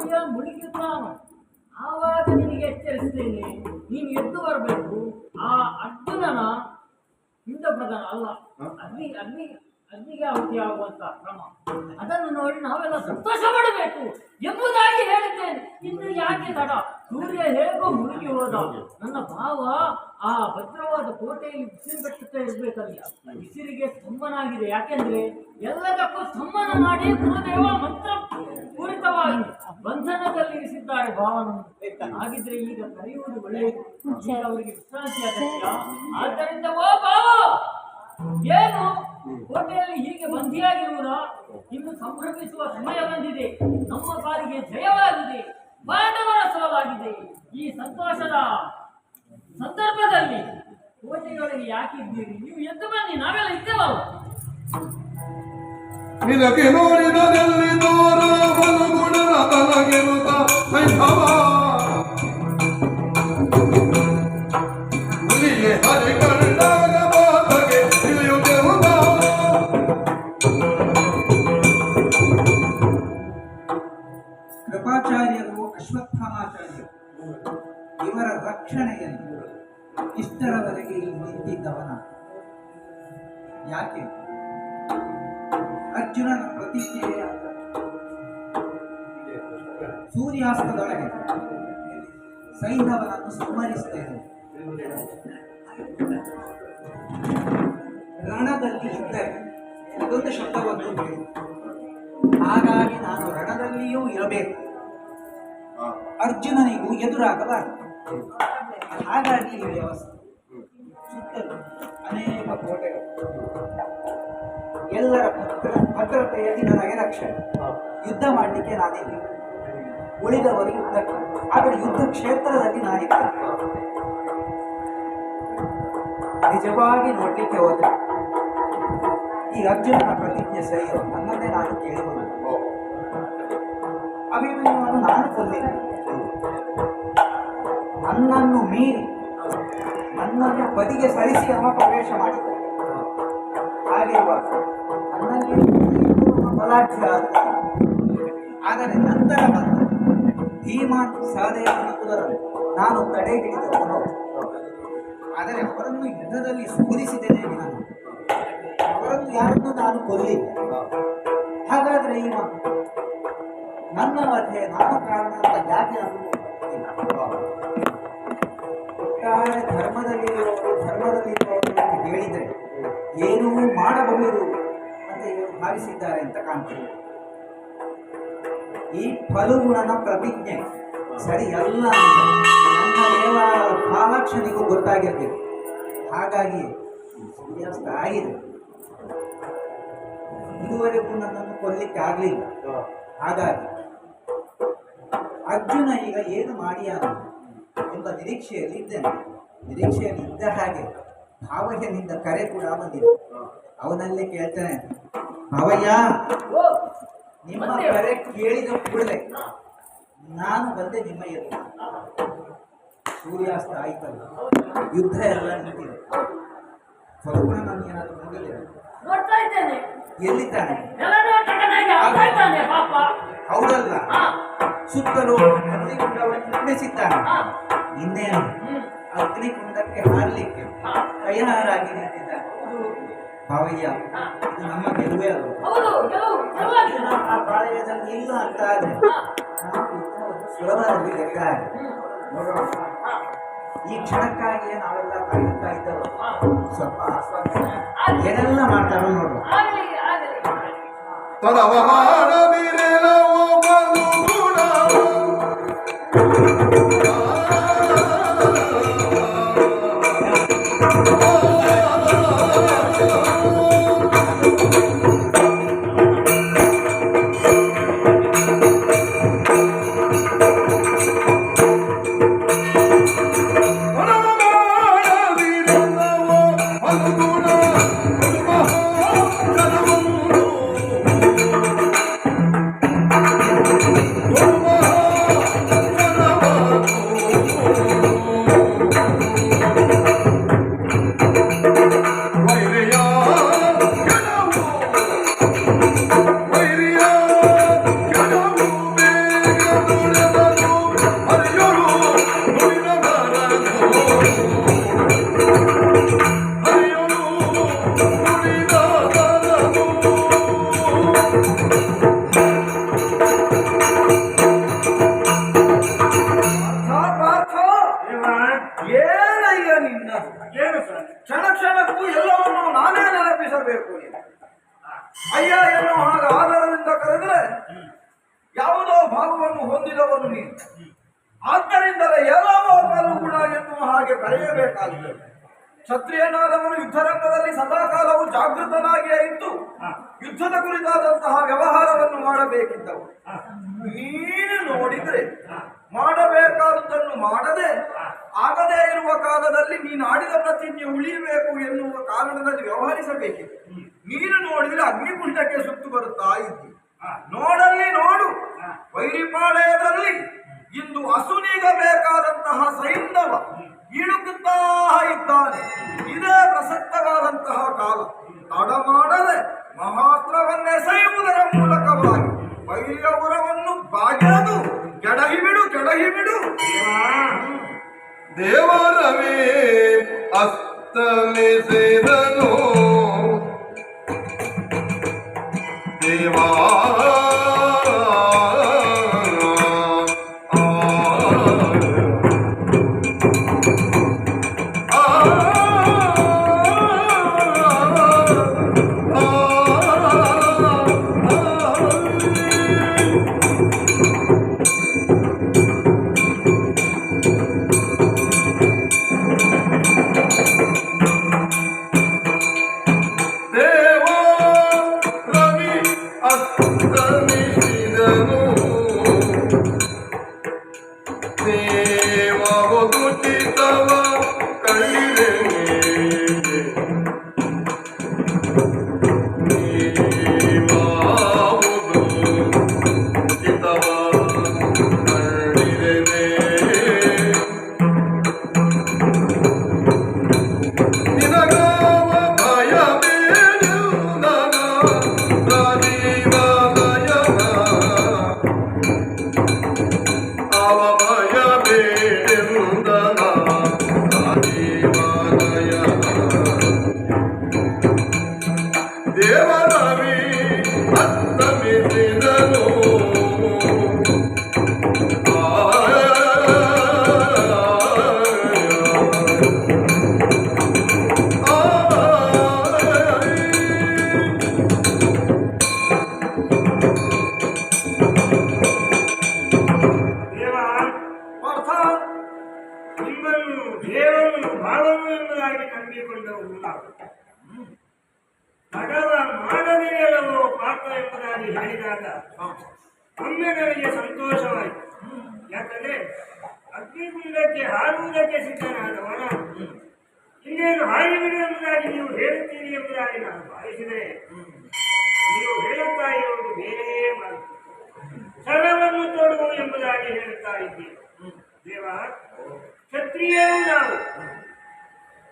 ಸೂರ್ಯ ಮುಳುಗಿದ್ದಾವ ಆವಾಗ ನಿನಗೆ ಎಚ್ಚರಿಸ್ತೇನೆ. ನೀನು ಎದ್ದು ಬರಬೇಕು. ಆ ಅರ್ಜುನನ ಇಂದ ಪ್ರಧಾನ ಅಲ್ಲ ಅಗ್ನಿ ಅಗ್ನಿ ಅಗ್ನಿಗೆ ಆಹುತಿಯಾಗುವಂತ ಕ್ರಮ. ಅದನ್ನು ನೋಡಿ ನಾವೆಲ್ಲ ಸಂತೋಷ ಪಡಬೇಕು ಎಂಬುದಾಗಿ ಹೇಳುತ್ತೇನೆ. ಇನ್ನು ಯಾಕೆ ತಡ? ಸೂರ್ಯ ಹೇಗೋ ಮುಳುಗಿ ಹೋದ. ನನ್ನ ಭಾವ ಆ ಭದ್ರವಾದ ಕೋಟೆಯಲ್ಲಿ ಬಿಸಿಲು ಕಟ್ಟುತ್ತಾ ಇರಬೇಕಲ್ಲ. ಬಿಸಿಲಿಗೆ ಸ್ತಂಭನಾಗಿದೆ ಯಾಕೆಂದ್ರೆ ಎಲ್ಲದಕ್ಕೂ ಸ್ತಂಭನ ಮಾಡಿ ಗುರುದೇವ ಮಂತ್ರ ಪೂರಿತವಾಗಿ ಬಂಧನದಲ್ಲಿ ಇರಿಸಿದ್ದಾರೆ ಭಾವನನ್ನು ಹಾಗಿದ್ರೆ ಈಗ ಕರೆಯುವುದು ಒಳ್ಳೆಯದು. ಅವರಿಗೆ ವಿಶ್ರಾಂತಿ ಅಗತ್ಯ. ಆದ್ದರಿಂದ ಓ ಭಾವ, ಏನು? ಕೋಟೆಯಲ್ಲಿ ಹೀಗೆ ಬಂಧಿಯಾಗಿರುವುದಾ? ಇನ್ನು ಸಂಭ್ರಮಿಸುವ ಸಮಯ ಬಂದಿದೆ. ನಮ್ಮ ಪಾಲಿಗೆ ಜಯವಾಗಿದೆ. ಪಾಂಡವರ ಸಲವಾಗಿದೆ ಈ ಸಂತೋಷದ ಸಂದರ್ಭದಲ್ಲಿ ಕೋಟೆಗಳಿಗೆ ಯಾಕಿದ್ದೀರಿ? ನೀವು ಎದ್ದು ಬನ್ನಿ, ನಾವೆಲ್ಲ ಇದ್ದೇವಲ್ಲ ನಿನಗೆ ನೋಡಿದಲ್ಲಿ ಬಲಗುಣನ ತಲಗೆನುತ ವೈಭವ ಅರ್ಜುನನಿಗೂ ಎದುರಾಗಬಾರದು. ಹಾಗಾಗಿ ಈ ವ್ಯವಸ್ಥೆ. ಸುತ್ತಲೂ ಅನೇಕ ಕೋಟೆಗಳು. ಎಲ್ಲರ ಭದ್ರ, ಭದ್ರತೆಯಲ್ಲಿ ನನಗೆ ರಕ್ಷಣೆ. ಯುದ್ಧ ಮಾಡಲಿಕ್ಕೆ ನಾನಿಲ್ಲ. ಉಳಿದವರು ಯುದ್ಧ ಆದರೆ ಯುದ್ಧ ಕ್ಷೇತ್ರದಲ್ಲಿ ನಾನಿದ್ದೇನೆ ನಿಜವಾಗಿ ನೋಡಲಿಕ್ಕೆ ಹೋದರೆ ಈ ಅರ್ಜುನನ ಪ್ರತಿಜ್ಞೆ ಸಹಿಯೋ ನನ್ನನ್ನೇ ನಾನು ಕೇಳಿಕೊಂಡು ಅಭಿಮನ್ಯುವನ್ನು ನಾನು ಕೊಲ್ಲಿಲ್ಲ. ನನ್ನನ್ನು ಮೀರಿ ನನ್ನನ್ನು ಬದಿಗೆ ಸರಿಸಿ ಅಮ್ಮ ಪ್ರವೇಶ ಮಾಡಿದ್ದಾರೆ. ಹಾಗಿರುವಾಗ ನನ್ನಲ್ಲಿ ಬಲಾಢ್ಯ ಆದ. ಆದರೆ ನಂತರ ಬಂದ ಧೀಮಾನ್ ಸಹದೇವನ ಕುಲರನ್ನು ನಾನು ತಡೆ ಹಿಡಿದವನು. ಆದರೆ ಅವರನ್ನು ಯುದ್ಧದಲ್ಲಿ ಸೋಲಿಸಿದ್ದೇನೆ ನಾನು. ಅವರನ್ನು ಯಾರನ್ನು ನಾನು ಕೊಲ್ಲಿ ಹಾಗಾದರೆ ಈ ಮಾತು ನನ್ನ ಮಧ್ಯೆ ನಾನು ಕಾರಣ ಅಂತ ಯಾಕೆ ನಾನು ಏನೂ ಮಾಡಬಹುದು ಅಂತ ಇವರು ಭಾವಿಸಿದ್ದಾರೆ ಅಂತ ಕಾಣ್ತೀವಿ ಈ ಫಲಗುಣನ ಪ್ರತಿಜ್ಞೆ ಸರಿ ಅಂತ ನನ್ನ ದೇವರ ಭಾವಕ್ಷಣಿಗೂ ಗೊತ್ತಾಗಿರ್ಬೇಕು. ಹಾಗಾಗಿ ಸೂರ್ಯಾಸ್ತ ಆಗಿದೆ. ಇದುವರೆಗೂ ನನ್ನನ್ನು ಕೊಲ್ಲಿಕ್ಕೆ ಆಗಲಿಲ್ಲ. ಹಾಗಾಗಿ ಅರ್ಜುನ ಈಗ ಏನು ಮಾಡಿಯಾನ ಎಂಬ ನಿರೀಕ್ಷೆಯಲ್ಲಿ ಇದ್ದೇನೆ. ನಿರೀಕ್ಷೆಯಲ್ಲಿ ಇದ್ದ ಹಾಗೆ ಭಾವಯ್ಯನಿಂದ ಕರೆ ಕೂಡ ಬಂದಿದೆ. ಅವನಲ್ಲೇ ಕೇಳ್ತಾನೆ ಅವಯ್ಯ ನಿಮ್ಮ ಕರೆ ಕೇಳಿದ ಕೂಡಲೇ ನಾನು ಬಂದೆ ನಿಮ್ಮ ಎದುರು. ಸೂರ್ಯಾಸ್ತ ಆಯ್ತಲ್ಲ ಯುದ್ಧ ಎಲ್ಲ ನಿಂತಿದೆ. ಸ್ವಲ್ಪ ನಾನು ಏನಾದರೂ ನೋಡಿದ್ದೇನೆ ಎಲ್ಲಿದ್ದಾನೆ? ಈ ಕ್ಷಣಕ್ಕಾಗಿಯೇ ನಾವೆಲ್ಲ ಕಾಯುತ್ತಾ ಇದ್ದವು ಸ್ವಲ್ಪ ಏನೆಲ್ಲ ಮಾಡ್ತಾರೋ ನೋಡುವ ಆಗಲಿ ಆಗಲಿ ತಡವ ಮಾಡದಿರಲವೋ ಹಾಗೆ ಕರೆಯಬೇಕಾಗಿದೆ. ಕ್ಷತ್ರಿಯನಾದವನು ಯುದ್ಧರಂಗದಲ್ಲಿ ಸದಾಕಾಲವು ಜಾಗೃತನಾಗಿಯೇ ಇದ್ದು ಯುದ್ಧದ ಕುರಿತಾದಂತಹ ವ್ಯವಹಾರವನ್ನು ಮಾಡಬೇಕಿದ್ದವು ನೀನು ನೋಡಿದ್ರೆ ಮಾಡಬೇಕಾದದ್ದನ್ನು ಮಾಡದೆ ಆಗದೇ ಇರುವ ಕಾಲದಲ್ಲಿ ನೀನು ಆಡಿದ ಪ್ರತಿಜ್ಞೆ ಉಳಿಯಬೇಕು ಎನ್ನುವ ಕಾರಣದಲ್ಲಿ ವ್ಯವಹರಿಸಬೇಕಿದೆ. ನೀನು ನೋಡಿದ್ರೆ ಅಗ್ನಿಕುಂಡಕ್ಕೆ ಸುತ್ತು ಬರುತ್ತಾ ಇದ್ದಿ. ನೋಡಲ್ಲಿ ನೋಡು. ವೈರಿಪಾಳಯದಲ್ಲಿ ಇಂದು ಅಸುನೀಗಬೇಕಾದಂತಹ ಸೈಂಧವ ಇಳುಕುತ್ತಾ ಇದ್ದಾನೆ. ಇದೇ ಪ್ರಸಕ್ತವಾದಂತಹ ಕಾಲ. ತಡಮಾಡದೆ ಮಹಾಸ್ತ್ರವನ್ನೆಸೆಯುವುದರ ಮೂಲಕವಾಗಿ ಬೈಲವರವನ್ನು ಬಾಗಿರದು ಕೆಡಹಿಬಿಡು ಕೆಡಹಿ ಬಿಡು. ದೇವರವೇ ಅಸ್ತಮಿಸಿದನು ದೇವ do. ಇನ್ನೇನು ಹಾರಿಬಿಡು ಎಂಬುದಾಗಿ ನೀವು ಹೇಳುತ್ತೀರಿ ಎಂಬುದಾಗಿ ನಾನು ಭಾವಿಸಿದರೆ, ನೀವು ಹೇಳುತ್ತಾ ಇರುವುದು ಬೇರೆಯೇ ಮಾತು ಸರ್ವವನ್ನು ತೊಡುವು ಎಂಬುದಾಗಿ ಹೇಳುತ್ತಾ ಇದ್ದೀರಿ. ದೇವ, ಕ್ಷತ್ರಿಯರು ನಾವು.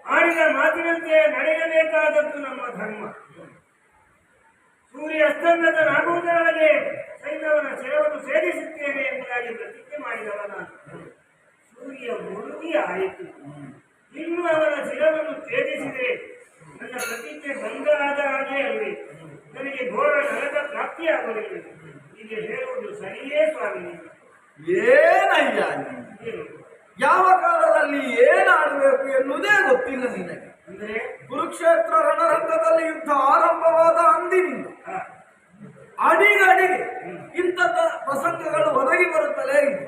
ಆಡಿದ ಮಾತಿನಂತೆ ನಡೆಯಬೇಕಾದದ್ದು ನಮ್ಮ ಧರ್ಮ. ಸೂರ್ಯ ಅಸ್ತಂಗತನಾಗುವುದರೊಳಗೆ ಸೈನ್ಯವನ ಸೇವನ್ನು ಸೇರಿಸುತ್ತೇನೆ ಎಂಬುದಾಗಿ ಪ್ರತಿಜ್ಞೆ ಮಾಡಿದವ ನಾನು. ಸೂರ್ಯ ಮುಳುಗಿ ಆಯಿತು ಇನ್ನು ಅವರ ಶಿರವನ್ನು ತೇಜಿಸಿದೆ ನನ್ನ ಪ್ರತಿಜ್ಞೆ ಭಂಗ ಆದ ಹಾಗೆ ಅಲ್ಲಿ ನನಗೆ ಘೋರ ನರಕ ಪ್ರಾಪ್ತಿಯಾಗಲಿಲ್ಲ ಹೀಗೆ ಹೇಳುವುದು ಸರಿಯೇ ಸ್ವಾಮಿ? ಏನಯ್ಯ ಏನು? ಯಾವ ಕಾಲದಲ್ಲಿ ಏನಾಡಬೇಕು ಎನ್ನುವುದೇ ಗೊತ್ತಿಲ್ಲ ನಿನಗೆ. ಅಂದ್ರೆ? ಕುರುಕ್ಷೇತ್ರ ರಣರಂಗದಲ್ಲಿ ಯುದ್ಧ ಆರಂಭವಾದ ಅಂದಿನಿಂದ ಆ, ಅಡಿಗಡಿಗೆ ಇಂಥ ಪ್ರಸಂಗಗಳು ಒದಗಿ ಬರುತ್ತಲೇ ಇದೆ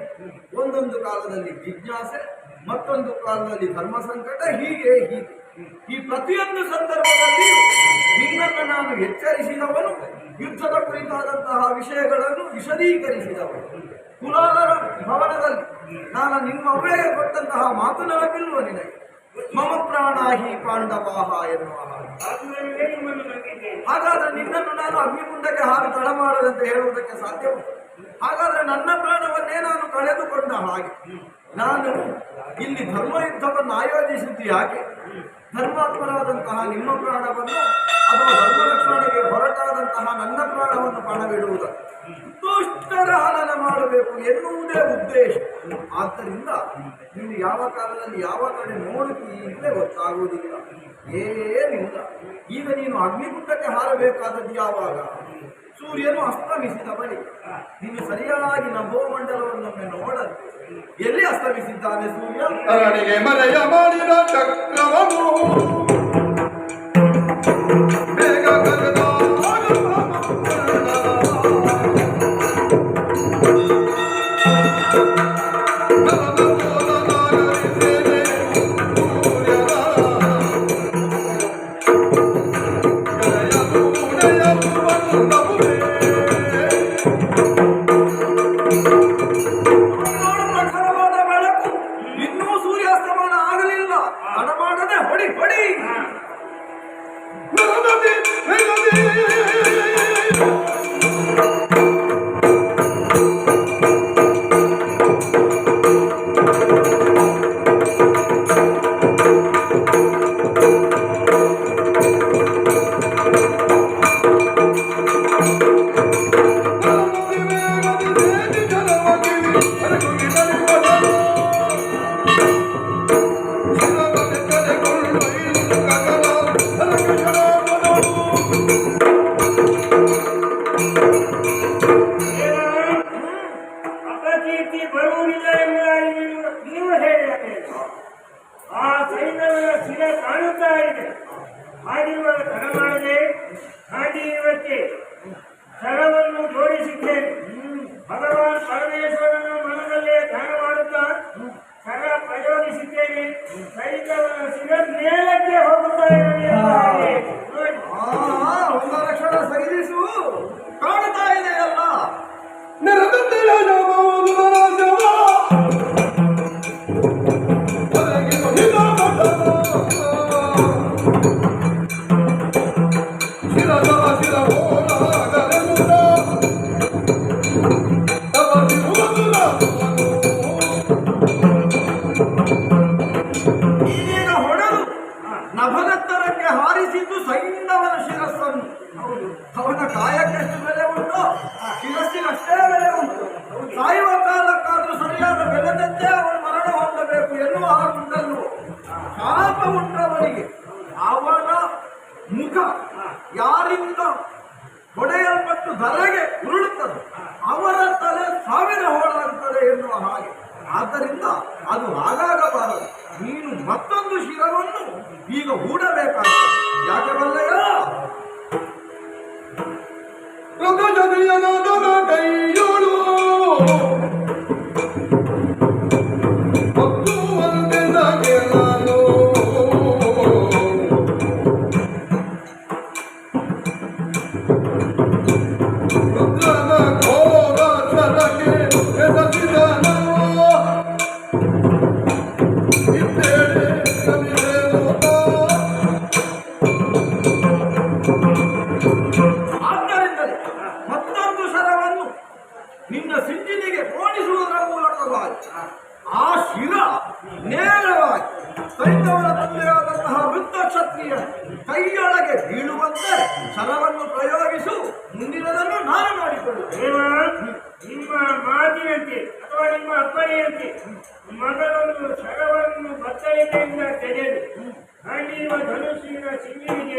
ಒಂದೊಂದು ಕಾಲದಲ್ಲಿ ಜಿಜ್ಞಾಸೆ ಮತ್ತೊಂದು ಕಾಲದಲ್ಲಿ ಧರ್ಮ ಸಂಕಟ ಹೀಗೆ ಹೀಗೆ. ಈ ಪ್ರತಿಯೊಂದು ಸಂದರ್ಭದಲ್ಲಿ ನಿನ್ನನ್ನು ನಾನು ಎಚ್ಚರಿಸಿದವನು, ಯುದ್ಧದ ಕುರಿತಾದಂತಹ ವಿಷಯಗಳನ್ನು ವಿಶದೀಕರಿಸಿದವನು. ಕುಲಾಲರ ಭವನದಲ್ಲಿ ನಾನು ನಿಮ್ಮ ಅವಳಿಗೆ ಕೊಟ್ಟಂತಹ ಮಾತು ನೆನಪಿಲ್ವ ನಿನಗೆ. ಮಮ ಪ್ರಾಣ ಹಿ ಪಾಂಡವಾಹ ಎನ್ನುವ ಹಾಗಾದ್ರೆ ನಿನ್ನನ್ನು ನಾನು ಅಗ್ನಿಕುಂಡಕ್ಕೆ ಹಾಗೆ ತಡ ಮಾಡದಂತೆ ಹೇಳುವುದಕ್ಕೆ ಸಾಧ್ಯವು? ಹಾಗಾದ್ರೆ ನನ್ನ ಪ್ರಾಣವನ್ನೇ ನಾನು ಕಳೆದುಕೊಂಡ ಹಾಗೆ. ನಾನು ಇಲ್ಲಿ ಧರ್ಮ ಯುದ್ಧವನ್ನು ಆಯೋಜಿಸಿದ್ದು ಯಾಕೆ? ಧರ್ಮಾತ್ಮರಾದಂತಹ ನಿಮ್ಮ ಪ್ರಾಣವನ್ನು ಅಥವಾ ಧರ್ಮ ರಕ್ಷಣೆಗೆ ಹೊರಟಾದಂತಹ ನನ್ನ ಪ್ರಾಣವನ್ನು ಹನನ ಮಾಡಬೇಕು ಎನ್ನುವುದೇ ಉದ್ದೇಶ. ಆದ್ದರಿಂದ ನೀನು ಯಾವ ಕಾಲದಲ್ಲಿ ಯಾವ ಕಡೆ ನೋಡುತ್ತೀಯೇ ಗೊತ್ತಾಗುವುದಿಲ್ಲ. ಏನಿಲ್ಲ ಈಗ ನೀನು ಅಗ್ನಿಕುಂಡಕ್ಕೆ ಹಾರಬೇಕಾದದ್ದು ಯಾವಾಗ? ಸೂರ್ಯನು ಅಸ್ತಮಿಸಿದ ಬಳಿ ನೀನು ಸರಿಯಾಗಿ ನಭೋಮಂಡಲವನ್ನೊಮ್ಮೆ ನೋಡಲು ಎಲ್ಲಿ ಅಸ್ತಮಿಸಿದ್ದಾನೆ ಸೂರ್ಯ? ಅರಣಿಗೆ ಮರೆಯ ಮಾಡಿದ ಚಕ್ರವನು. ಬೇಗ ಕರೆದ Música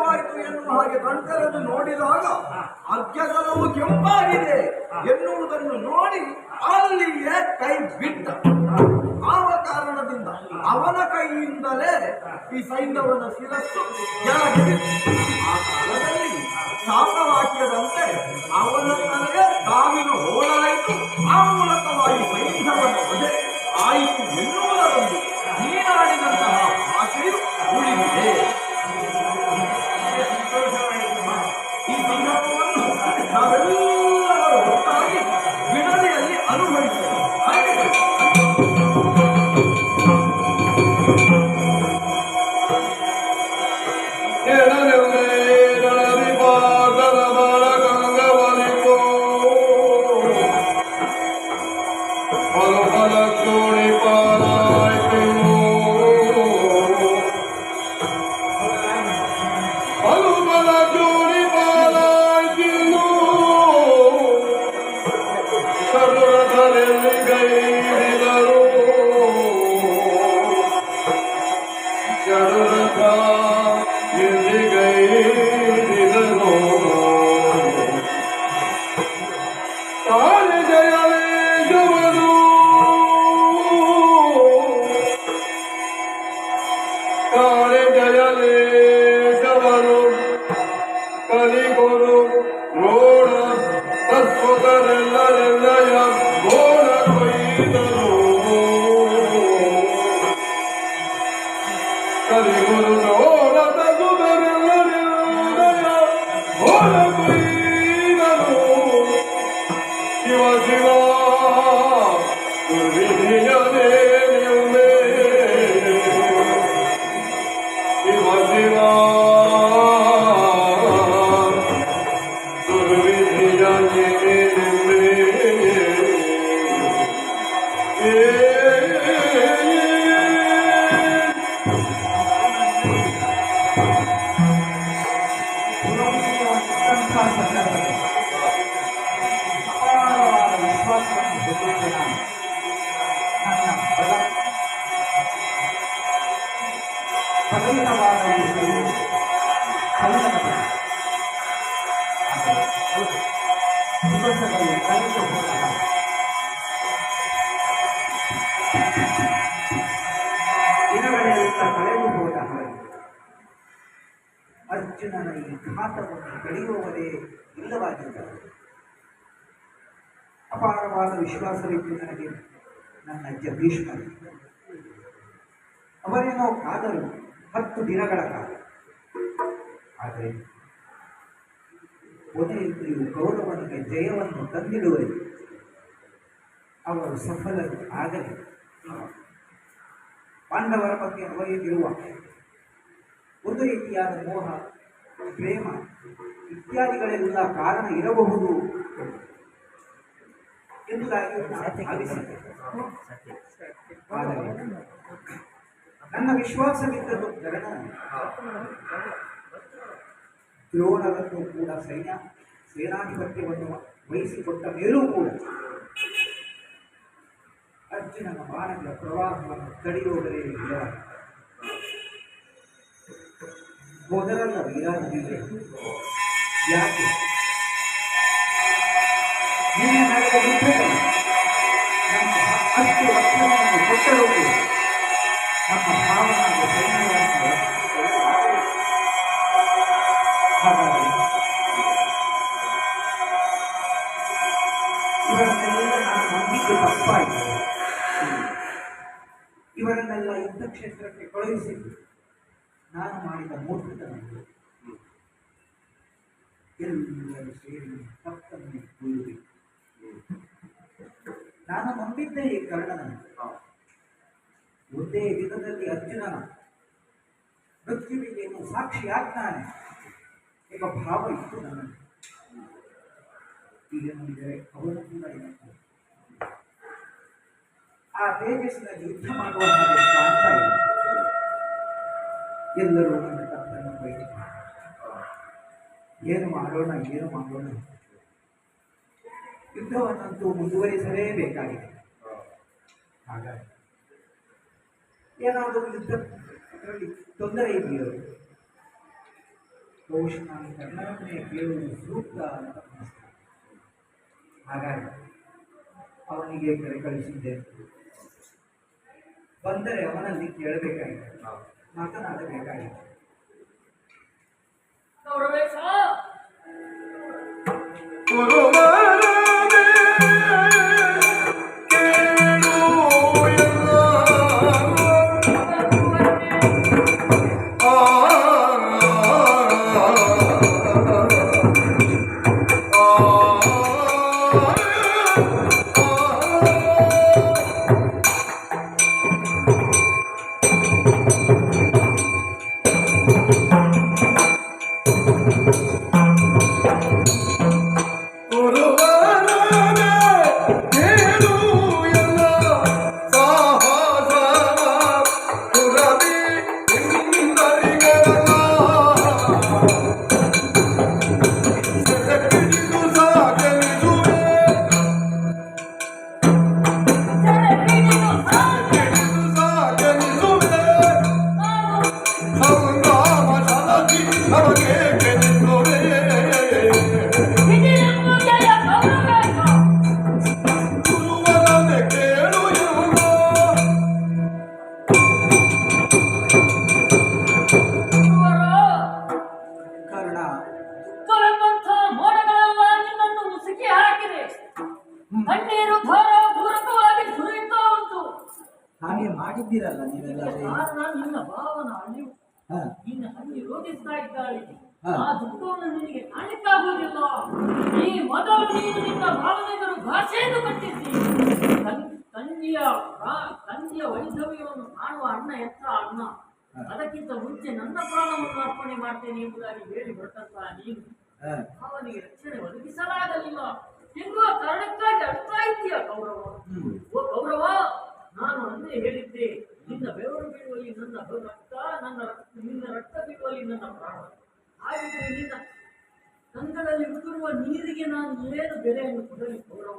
ಅಗ್ಗವಾಯಿತು ಎನ್ನುವ ಹಾಗೆ ಗಂಟರನ್ನು ನೋಡಿದಾಗ ಅಗ್ಗದಲವು ಕೆಂಪಾಗಿದೆ ಎನ್ನುವುದನ್ನು ನೋಡಿ ಅಲ್ಲಿಯೇ ಕೈ ಬಿಟ್ಟ. ಆ ಕಾರಣದಿಂದ ಅವನ ಕೈಯಿಂದಲೇ ಈ ಸೈನ್ಯವನ್ನು ಶಿರಸ್ಸು ಕೆಳಗಿದೆ ಆ ಕಾಲದಲ್ಲಿ ಶಾಪವಾಕ್ಯದಂತೆ ಅವನೊಂದನೆಯೇ ಸಾವಿನ ಹೋರಾಯಿತು ಆ ಮೂಲಕವಾಗಿ ಸೈನ್ಯವನ್ನು ಆಯಿತು ಎನ್ನುವುದರೊಂದಿಗೆ We'll be ತಡೆಯುವವರೇ ಇಲ್ಲವಾಗಿದ್ದಾರೆ ಅಪಾರವಾದ ವಿಶ್ವಾಸವಿತ್ತು ನನಗೆ ನನ್ನ ಜಗೀಶ್ವರ ಅವರೇನೋ ಕಾದರು ಹತ್ತು ದಿನಗಳ ಕಾಲ. ಆದರೆ ಕೊನೆಯಲ್ಲಿಯೂ ಗೌರವನಿಗೆ ಜಯವನ್ನು ತಂದಿಡುವಲ್ಲಿ ಅವರು ಸಫಲರು ಆಗಲಿ. ಪಾಂಡವರ ಬಗ್ಗೆ ಅವರಿಗಿರುವ ಒಂದು ರೀತಿಯಾದ ಮೋಹ, ಪ್ರೇಮ ಇತ್ಯಾದಿಗಳೆಲ್ಲ ಕಾರಣ ಇರಬಹುದು ಎಂಬುದಾಗಿ ಭಾವಿಸಿದೆ ಆದರೆ ನನ್ನ ವಿಶ್ವಾಸವಿದ್ದದ್ದು ಕಾರಣ ದ್ರೋಣರನ್ನು ಕೂಡ ಸೈನ್ಯ ಸೇನಾಧಿಪತ್ಯವನ್ನು ವಹಿಸಿಕೊಟ್ಟ ಮೇಲೂ ಕೂಡ ಅರ್ಜುನನ ಬಾಣಗಳ ಪ್ರವಾಹವನ್ನು ತಡೆಯುವುದರೇ ಇಲ್ಲ ಮೊದಲಲ್ಲ ವೀರಾದಿಗೆ ಯಾಕೆ? ನಿನ್ನೆ ನಡೆದ ಯುದ್ಧದಲ್ಲಿ ನಮ್ಮ ಅಷ್ಟು ರಕ್ಷಣೆಯನ್ನು ಕೊಟ್ಟರೂ ನಮ್ಮ ಭಾವನಾದ ಸೈನ್ಯವನ್ನು ಇವರನ್ನೆಲ್ಲ ನಾನು ನಂಬಿಕೆ ತಪ್ಪಾಯಿತು. ಇವರನ್ನೆಲ್ಲ ಯುದ್ಧ ಕ್ಷೇತ್ರಕ್ಕೆ ಕಳುಹಿಸಿದ್ದು ನಾನು ಮಾಡಿದ ಮೂರ್ಖತನ ಇದು. ಎಲ್ಲರೂ ಸೇರಿ ತಪ್ಪನ್ನು ಕುಯ್ಯುವಿ ನಾನು ನಂಬಿದ್ದೇ ಈ ಕರ್ಣನನ್ನು ಒಂದೇ ದಿನದಲ್ಲಿ ಅರ್ಜುನನ ಮೃತ್ಯುವಿಗೆ ಇನ್ನು ಸಾಕ್ಷಿಯಾಗ್ತಾನೆ ಎಂಬ ಭಾವ ಇತ್ತು ನನ್ನಲ್ಲಿ ಈಗ ನೋಡಿದರೆ ಅವನು ಕೂಡ ಇರುತ್ತಾನೆ ಆ ತೇಜಸ್ಸಿನಲ್ಲಿ ಯುದ್ಧ ಮಾಡುವ ಹಾಗೆ ಕಾಣ್ತಾ ಇದೆ ಎಲ್ಲರೂ ನನ್ನ ತಪ್ಪನ್ನು ಬಯಲು ಏನು ಮಾಡೋಣ ಏನು ಮಾಡೋಣ ಯುದ್ಧವನ್ನಂತೂ ಮುಂದುವರಿಸಲೇಬೇಕಾಗಿದೆ. ಹಾಗಾಗಿ ಏನಾದರೂ ಯುದ್ಧ ತೊಂದರೆ ಇದೆಯೋ? ಬಹುಶಃ ನಾನು ಕನ್ನಡನ್ನೇ ಕೇಳುವುದು ಸೂಕ್ತ ಅಂತ ಹಾಗಾಗಿ ಅವನಿಗೆ ಕರೆ ಕಳಿಸಿದ್ದೇನೆ ಬಂದರೆ ಅವನಲ್ಲಿ ಕೇಳಬೇಕಾಗಿದೆ. ಮಾತನಾಡಬೇಕಾಗಿದೆ. ಗೌರವೇಶ ಕಣ್ಣೀರು ಧಾರ ಪೂರಕವಾಗಿ ಸುರಿಯುತ್ತಾ ಉಂಟು. ಹಾಗೆ ಮಾಡಿದ್ದೀರಲ್ಲ ನೀವೆಲ್ಲ ಕಾರಣ ಭಾವನ ಅಳಿವು ಹಾ. ನಿನ್ನ ಹಳ್ಳಿ ರೋಗಿಸ್ತಾ ಇದ್ದಾಳೆ. ಆ ದುಃಖವನ್ನು ನಿನಗೆ ಕಾಣಲಿಕ್ಕಾಗುವುದಿಲ್ಲ ಈ ಮೊದಲು ನೀನು ನಿನ್ನ ಭಾವನೆಗಳು ಭಾಷೆಯನ್ನು ಕಟ್ಟಿದ್ದಿ. ತನ್- ತಂದೆಯ ಆ ತಂದೆಯ ವೈಧವ್ಯವನ್ನು ಕಾಣುವ ಅಣ್ಣ ಎತ್ತ ಅಣ್ಣ. ಅದಕ್ಕಿಂತ ಮುಂಚೆ ನನ್ನ ಪ್ರಾಣವನ್ನು ಅರ್ಪಣೆ ಮಾಡ್ತೇನೆ ಎಂಬುದಾಗಿ ಹೇಳಿ ಹೊರಟಂತಹ ನೀನು. ಹಾ. ಭಾವನೆಗೆ ರಕ್ಷಣೆ ಒದಗಿಸಲಾಗಲಿಲ್ಲ. ಎನ್ನುವ ಕಾರಣಕ್ಕಾಗಿ ಅಳ್ತಾ ಇದೆಯ ಗೌರವ? ಓ ಗೌರವ ನಾನು ಅಂದೇ ಹೇಳಿದ್ದೆ ನಿನ್ನ ಬೆವರು ಬೀಳುವಲ್ಲಿ ನನ್ನ ರಕ್ತ ನನ್ನ ರಕ್ತ ನಿನ್ನ ರಕ್ತ ಬೀಳುವಲ್ಲಿ ನನ್ನ ಪ್ರಾಣ. ಹಾಗಿದ್ರೆ ನಿನ್ನ ಕಂಗಳಲ್ಲಿ ಉದುರುವ ನೀರಿಗೆ ನಾನು ಏನು ಬೆಲೆಯನ್ನು ಕೊಡಲಿ ಗೌರವ?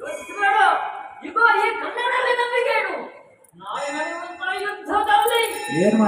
ಯೋಚಿಸಬೇಡ ಈಗ ಈ ಕನ್ನಡದಲ್ಲಿ ನಂಬಿಕೆ ನಾಳೆ ನಡೆಯುವಂತಹ ಯುದ್ಧದಲ್ಲಿ ಏನ್?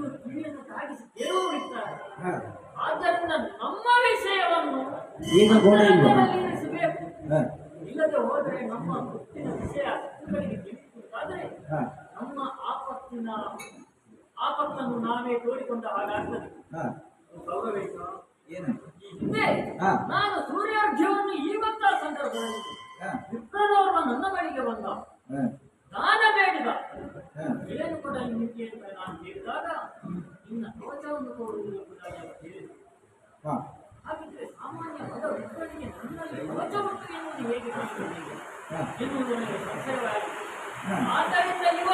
ಗೋಡೆಗೂ ಕಿವಿಯನ್ನು ತಾಗಿಸಿ ಇರ್ತಾರೆ. ಆದ್ದರಿಂದ ನಮ್ಮ ವಿಷಯವನ್ನು ಈಗ ಗೋಡೆ ಇರಿಸಬೇಕು. ಇಲ್ಲದೆ ಹೋದರೆ ನಮ್ಮ ಮುತ್ತಿನ ವಿಷಯ ಆದರೆ ನಮ್ಮ ಆಪತ್ತಿನ ಆಪತ್ತನ್ನು ನಾವೇ ತೋಡಿಕೊಂಡ ಹಾಗಾಗ್ತದೆ. ಗೌರವೇಶ ಈ ಹಿಂದೆ. ನಾನು ಸೂರ್ಯಾರ್ಘ್ಯವನ್ನು ಈವತ್ತ ಸಂದರ್ಭದಲ್ಲಿ ಹಾ. ವಿಪ್ರನೋರ್ವ ನನ್ನ ಬಳಿಗೆ ಬಂದ. ದಾನ ಬೇಡಿದ. ಏನು ಕೂಡ ನಿಮಗೆ ಅಂತ ನಾನು ಹೇಳಿದಾಗ ನಿನ್ನ ಕವಚವನ್ನು ಕೊಡುವುದು ಕೂಡ ಅವರು ಹೇಳಿದರು ಹಾ. ಹಾಗಿದ್ರೆ ಸಾಮಾನ್ಯ ಮದ ವಿಪ್ರನಿಗೆ ನನ್ನಲ್ಲಿ ಕವಚ ಉಂಟು ಎನ್ನುವುದು ಹೇಗೆ ಎನ್ನುವುದು ನನಗೆ ಸಂಶಯವಾಗಿದೆ. ಆದ್ದರಿಂದ ಇವ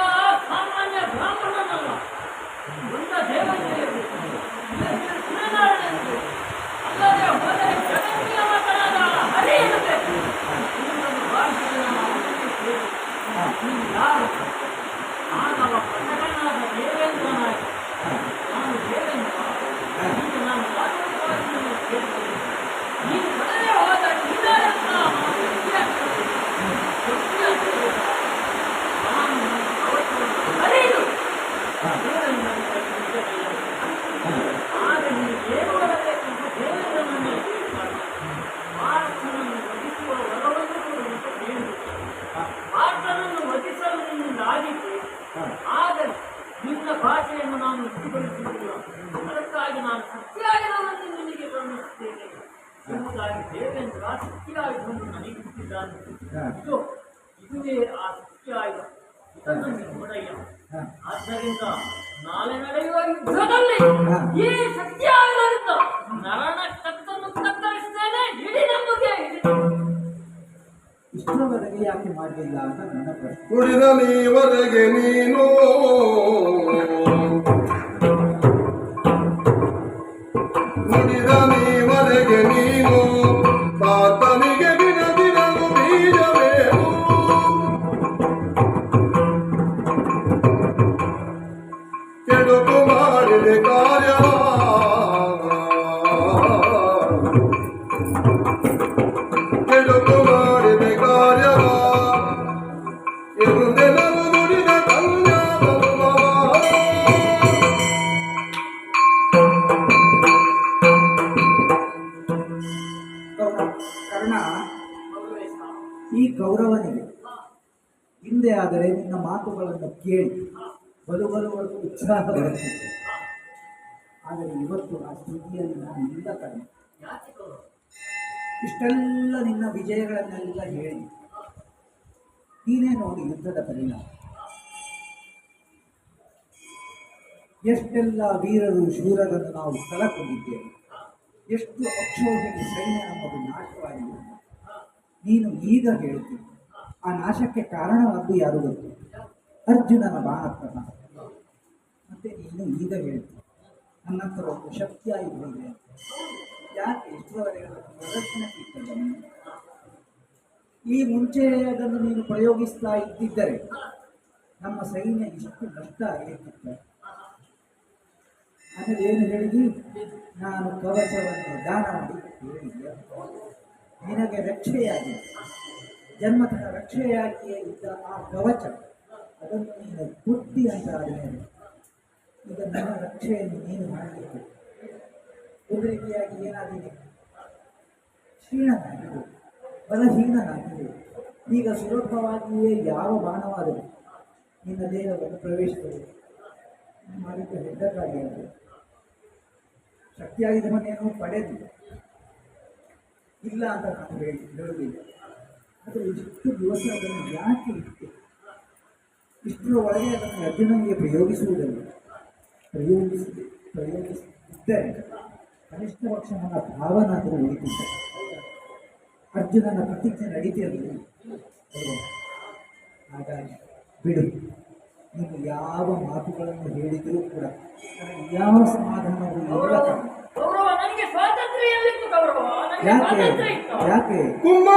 ಸಾಮಾನ್ಯ ಬ್ರಾಹ್ಮಣನಲ್ಲ. ದೊಡ್ಡ ದೇವತೆಯರು. ಸೂರ್ಯನಾರಾಯಣರು ಅಲ್ಲದೆ ಹೋದರೆ ಜಗತ್ತಿನ ಮಕ್ಕಳಾದ ಹರಿಯಬೇಕು ಇನ್ನೊಂದು ಭಾಷೆಯನ್ನು ನಾವು ಯಾರು? Thank you. ಭಾಷೆಯನ್ನು ನಾನು ಇಟ್ಟುಕೊಳ್ಳುತ್ತಿಲ್ಲ ಅದಕ್ಕಾಗಿ ನಾನು ಸತ್ಯಾಯುಧವನ್ನು ನಿಮಗೆ ವರ್ಣಿಸುತ್ತೇನೆ ಎಂಬುದಾಗಿ ದೇವೇಂದ್ರ ಸತ್ಯಾಯುಧವನ್ನು ನನಗೆ ಇಟ್ಟಿದ್ದಾನೆ. ಇದು ಇದುವೇ ಆ ಸತ್ಯಾಯುಧ ಇದನ್ನು ನೀನು ಆದ್ದರಿಂದ ನಾಳೆ ನಡೆಯುವ ಯುದ್ಧದಲ್ಲಿ ಈ ಸತ್ಯಾಯುಧದಿಂದ ಇಷ್ಟರವರೆಗೆ ಯಾಕೆ ಮಾಡಲಿಲ್ಲ ಅಂತ ನನ್ನ ಪ್ರಶ್ನೆ. ಕುಡಿದ ನೀವರೆಗೆ ನೀನು ಇವತ್ತು ಆ ಸ್ಥಿತಿಯನ್ನು ನಾನು ನಿಂದ ಕಡಿಮೆ ಇಷ್ಟೆಲ್ಲ ನಿನ್ನ ವಿಜಯಗಳನ್ನೆಲ್ಲ ಹೇಳಿ, ನೀನೇ ನೋಡಿ ಯುದ್ಧದ ಪರಿಣಾಮ. ಎಷ್ಟೆಲ್ಲ ವೀರರು ಶೂರರನ್ನು ನಾವು ಕಳಕೊಂಡಿದ್ದೇವೆ ಎಷ್ಟು ಅಕ್ಷೋಹಿಣಿ ಸೈನ್ಯ ನಮ್ಮದು ನಾಶವಾಗಿದೆ. ನೀನು ಈಗ ಹೇಳ್ತೀನಿ ಆ ನಾಶಕ್ಕೆ ಕಾರಣವಾದ್ದು ಯಾರು ಗೊತ್ತು? ಅರ್ಜುನನ ಬಾಣಪ್ರಹ ಮತ್ತೆ ನೀನು ಈಗ ಹೇಳ್ತೀನಿ ನನ್ನ ಒಂದು ಶಕ್ತಿಯಾಗಿ ಬಂದಿದೆ ಯಾಕೆ ಇಷ್ಟರವರೆಗೆ ಇಟ್ಟದ್ದು ಈ ಮುಂಚೆ ಅದನ್ನು ನೀನು ಪ್ರಯೋಗಿಸ್ತಾ ಇದ್ದಿದ್ದರೆ ನಮ್ಮ ಸೈನ್ಯ ಇಷ್ಟು ನಷ್ಟ ಆಗಿರ್ತಿತ್ತು ಆಮೇಲೆ ಏನು ಹೇಳಿದಿ? ನಾನು ಕವಚವನ್ನು ದಾನ ಮಾಡಿ ಹೇಳಿದ್ದೆ ನಿನಗೆ ರಕ್ಷೆಯಾಗಿ, ಜನ್ಮತಃ ರಕ್ಷೆಯಾಗಿಯೇ ಇದ್ದ ಆ ಕವಚ, ಅದನ್ನು ನೀನು ಬುದ್ಧಿ ಅಂತ. ಆಡಿದರೆ ಈಗ ನನ್ನ ರಕ್ಷೆಯನ್ನು ನೀನು ಮಾಡಬೇಕು ಒಂದು ರೀತಿಯಾಗಿ ಏನಾಗಿದೆ? ಕ್ಷೀಣನಾಗಿದೆ. ಬಲಹೀನನಾಗಿದೆ. ಈಗ ಸುಲಭವಾಗಿಯೇ ಯಾವ ಬಾಣವಾದರೂ ನಿನ್ನ ದೇಹವನ್ನು ಪ್ರವೇಶಿಸಬೇಕು. ಮಾಡಿದ್ದು ಹೆಡ್ಡಕ್ಕಾಗಿ ಅದು. ಶಕ್ತಿಯಾಗಿದ್ದವನ್ನೇನೋ ಪಡೆದು. ಇಲ್ಲ ಅಂತ ನಾನು ಹೇಳಿ, ಹೇಳುವುದಿಲ್ಲ. ಆದರೆ ಇಷ್ಟು ದಿವಸ ಅದನ್ನು ಯಾಕೆ ಇಟ್ಟು? ಇಷ್ಟರ ಒಳಗೆ ಅದನ್ನು ಅರ್ಜುನನಿಗೆ ಪ್ರಯೋಗಿಸುವುದಲ್ಲ. ಪ್ರಯೋಗಿಸಿ ಪ್ರಯೋಗಿಸಿದ್ದರೆ ಕನಿಷ್ಠ ಪಕ್ಷ ನನ್ನ ಭಾವನಾದರೂ ನಡೀತಿದ್ದ ಅರ್ಜುನನ ಪ್ರತಿಜ್ಞೆ ನಡೀತಿರಲಿಲ್ಲ? ಹಾಗಾಗಿ ಬಿಡು ನೀವು ಯಾವ ಮಾತುಗಳನ್ನು ಹೇಳಿದರೂ ಕೂಡ ನನಗೆ ಯಾವ ಸಮಾಧಾನವೂ ಯಾಕೆ ಯಾಕೆ ಕಣೋ.